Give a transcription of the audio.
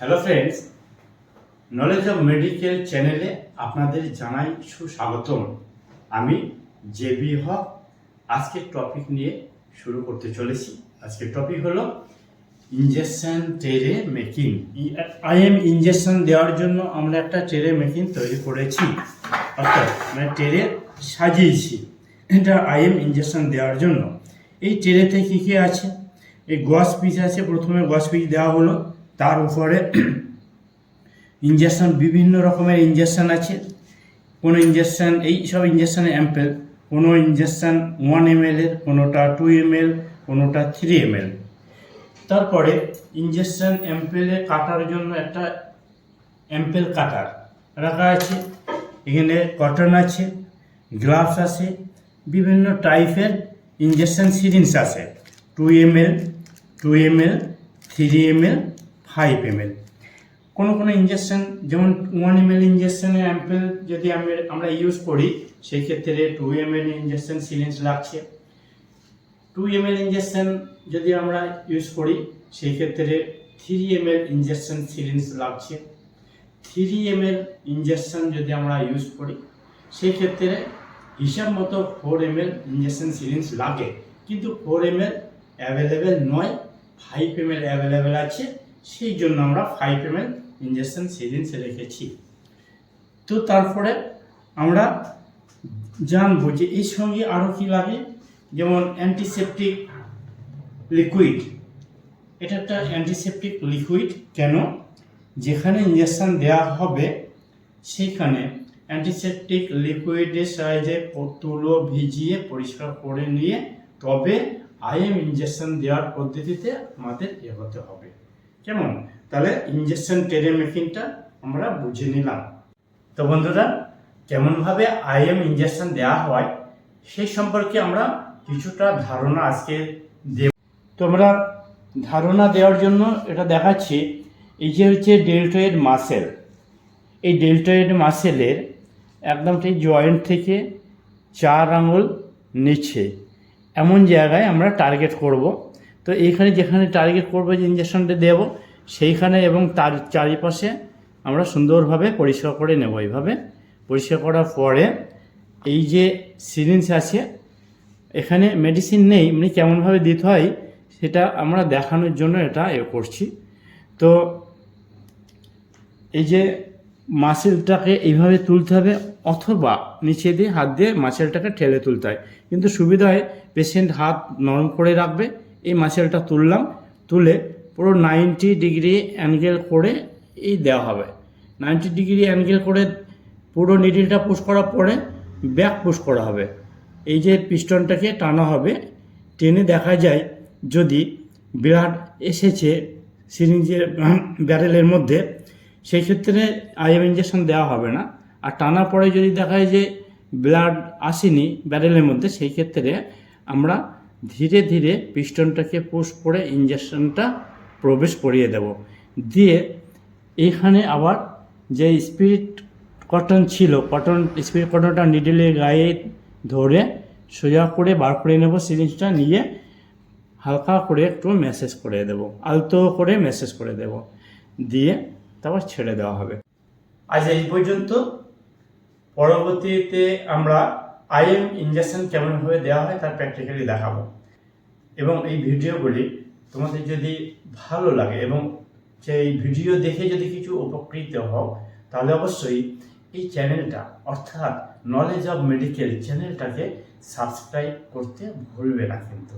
Hello friends knowledge of medical চ্যানেলে আপনাদের জানাই সুস্বাগতম। আমি জেবি হক। আজকের টপিক নিয়ে শুরু করতে চলেছি। আজকের টপিক হলো ইঞ্জেকশন ট্রেরে মেকিং আইএম ইঞ্জেকশন দেওয়ার জন্য আমরা একটা ট্রেরে মেকিং তৈরি করেছি। অর্থাৎ মানে ট্রেরে সাজিয়েছি। এটা আইএম ইঞ্জেকশন দেওয়ার জন্য। এই ট্রেতে কী কী আছে? এই গস পিস আছে। প্রথমে গস পিস দেওয়া হলো। তার উপরে ইঞ্জেকশন বিভিন্ন রকমের ইঞ্জেকশন আছে। কোনো ইঞ্জেকশন এই সব ইঞ্জেকশনের অ্যাম্পেল কোনো ইঞ্জেকশন ওয়ান এম এর, কোনোটা টু এম এল কোনোটা থ্রি এম এল তারপরে ইঞ্জেকশন অ্যাম্পেলে কাটার জন্য একটা অ্যাম্পেল কাটার রাখা আছে। এখানে কটন আছে গ্লাভস আছে, বিভিন্ন টাইপের ইঞ্জেকশন সিরিঞ্জ আছে। Two M L two M L three M L five M কোনো কোনো ইঞ্জেকশন যেমন ওয়ান এম এল ইঞ্জেকশনের অ্যাম্পেল যদি আমি আমরা ইউজ করি সেই ক্ষেত্রে two M L injection syringe লাগছে। টু এম এল ইঞ্জেকশন যদি আমরা ইউজ করি সেই ক্ষেত্রে three M L injection syringe লাগছে। থ্রি এম এল ইঞ্জেকশন যদি আমরা ইউজ করি সেই ক্ষেত্রে হিসাব মতো four M L injection syringe লাগে। কিন্তু ফোর এম এল অ্যাভেলেবেল নয় ফাইভ এম এল অ্যাভেলেবেল আছে। সেই জন্য আমরা five M L injection syringe রেখেছি। তো তারপরে আমরা জানব যে এই সঙ্গে আরও কি লাগে? যেমন অ্যান্টিসেপটিক লিকুইড এটা একটা অ্যান্টিসেপটিক লিকুইড কেন? যেখানে ইঞ্জেকশন দেওয়া হবে সেইখানে অ্যান্টিসেপটিক লিকুইডের প- তুলো ভিজিয়ে পরিষ্কার করে নিয়ে তবে আইএম ইঞ্জেকশন দেওয়ার পদ্ধতিতে আমাদের এগোতে হবে। কেমন? তাহলে ইঞ্জেকশন টেরে মেকিংটা আমরা বুঝে নিলাম। তো বন্ধুরা, কেমনভাবে আইএম ইঞ্জেকশন দেওয়া হয় সেই সম্পর্কে আমরা কিছুটা ধারণা আজকে দেব। তো আমরা ধারণা দেওয়ার জন্য এটা দেখাচ্ছি, এই যে হচ্ছে ডেল্টয়েড মাসেল এই ডেল্টয়েড মাসেলের একদম ঠিক জয়েন্ট থেকে চার আঙুল নিচে, এমন জায়গায় আমরা টার্গেট করব। তো এইখানে যেখানে টার্গেট করব যে ইঞ্জেকশনটা দেবো, সেইখানে এবং তার চারিপাশে আমরা সুন্দরভাবে পরিষ্কার করে নেব এইভাবে। পরিষ্কার করার পরে এই যে সিরিঞ্জ আছে, এখানে মেডিসিন নেই মানে কেমনভাবে দিতে হয় সেটা আমরা দেখানোর জন্য এটা এ করছি। তো এই যে মাসেলটাকে এইভাবে তুলতে হবে, অথবা নিচে দিয়ে হাত দিয়ে মাসেলটাকে ঠেলে তুলতে হয়। কিন্তু সুবিধা হয় পেশেন্ট হাত নরম করে রাখবে এই মাসেলটা তুললাম, তুলে পুরো নাইনটি ডিগ্রি অ্যাঙ্গেল করে এই দেওয়া হবে। নাইনটি ডিগ্রি অ্যাঙ্গেল করে পুরো নিডিলটা পুশ করার পরে ব্যাক পুশ করা হবে। এই যে পিস্টনটাকে টানা হবে, টেনে দেখা যায় যদি ব্লাড এসেছে সিরিঞ্জের ব্যারেলের মধ্যে, সেই ক্ষেত্রে আইএম ইঞ্জেকশন দেওয়া হবে না। আর টানা পরে যদি দেখা যায় যে ব্লাড আসেনি ব্যারেলের মধ্যে, সেই ক্ষেত্রে আমরা ধীরে ধীরে পিস্টনটাকে পুশ করে ইঞ্জেকশনটা প্রবেশ করিয়ে দেব। দিয়ে এখানে আবার যে স্পিরিট কটন ছিল কটন স্পিরিট কটনটা নিডেলের গায়ে ধরে সোজা করে বার করে নেব সিরিঞ্জটা নিয়ে হালকা করে একটু মেসেজ করে দেব, আলতো করে মেসেজ করে দেব। দিয়ে তারপর ছেড়ে দেওয়া হবে। আজ এই পর্যন্ত। পরবর্তীতে আমরা আইএম ইঞ্জেকশন কেমনভাবে দেওয়া হয় তার প্র্যাকটিক্যালি দেখাবো। এবং এই ভিডিওগুলি তোমাদের যদি ভালো লাগে এবং সেই ভিডিও দেখে যদি কিছু উপকৃত হও, তাহলে অবশ্যই এই চ্যানেলটা, অর্থাৎ নলেজ অব মেডিকেল চ্যানেলটাকে সাবস্ক্রাইব করতে ভুলবে না কিন্তু।